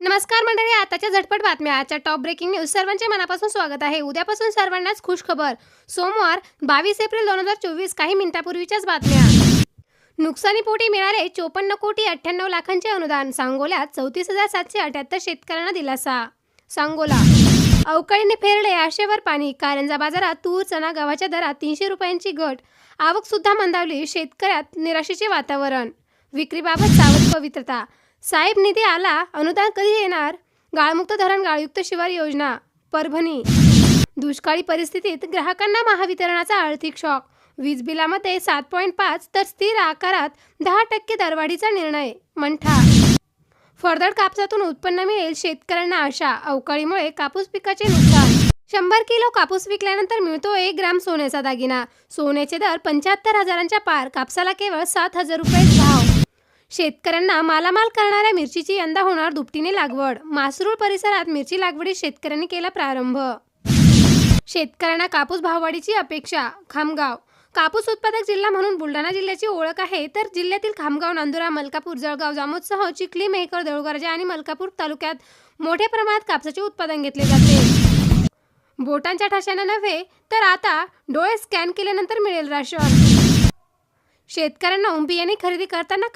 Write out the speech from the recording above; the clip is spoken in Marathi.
नमस्कार मंडळी आताच्या झटपट बातम्या. आजच्या टॉप ब्रेकिंग न्यूज सर्वांचे मनापासून स्वागत आहे. उद्यापासून सर्वांनाच खुश खबर सोमवार बावीस एप्रिल दोन हजार चोवीस काही मिनिटापूर्वीच्याच बातम्या. नुकसानीपोटी मिळाले चोपन्न कोटी अठ्ठ्याण्णव लाखांचे अनुदान. सांगोल्यात चौतीस हजार सातशे अठ्याहत्तर शेतकऱ्यांना दिलासा. सांगोला. अवकाळीने फेरले आशेवर पाणी. कारंजा बाजारात तूर चणा गव्हाच्या दरात तीनशे रुपयांची घट. आवकसुद्धा मंदावली. शेतकऱ्यात निराशेचे वातावरण. विक्रीबाबत सावध पवित्रता. साहेब निधी आला अनुदान कधी येणार? गाळमुक्त धरण गाळयुक्त शिवार योजना परभणी. दुष्काळी परिस्थितीत ग्राहकांना महावितरणाचा आर्थिक शॉक. वीज बिलामध्ये सात पॉईंट पाच तर स्थिर आकारात दहा टक्के दरवाढीचा निर्णय मंठा. फरदड कापसातून उत्पन्न मिळेल शेतकऱ्यांना आशा अवकाळीमुळे कापूस पिकाचे नुकसान. शंभर किलो कापूस विकल्यानंतर मिळतो एक ग्राम सोन्याचा दागिना. सोन्याचे दर पंच्याहत्तर हजारांच्या पार कापसाला केवळ सात हजार रुपये भाव. शेतकऱ्यांना मालामाल करणाऱ्या मिरचीची यंदा होणार दुपटीने लागवड. मासरूळ परिसरात मिरची लागवडी शेतकऱ्यांनी केला प्रारंभ. शेतकऱ्यांना कापूस भाववाढीची अपेक्षा खामगाव. कापूस उत्पादक जिल्हा म्हणून बुलढाणा जिल्ह्याची ओळख आहे तर जिल्ह्यातील खामगाव नांदुरा मलकापूर जळगाव जामोदसह चिखली मेहकर देऊळगर्जा आणि मलकापूर तालुक्यात मोठ्या प्रमाणात कापसाचे उत्पादन घेतले जाते. बोटांच्या ठशाने नव्हे तर आता डोळे स्कॅन केल्यानंतर मिळेल राशन. शेतकऱ्यांना बियाणे खरेदी करताना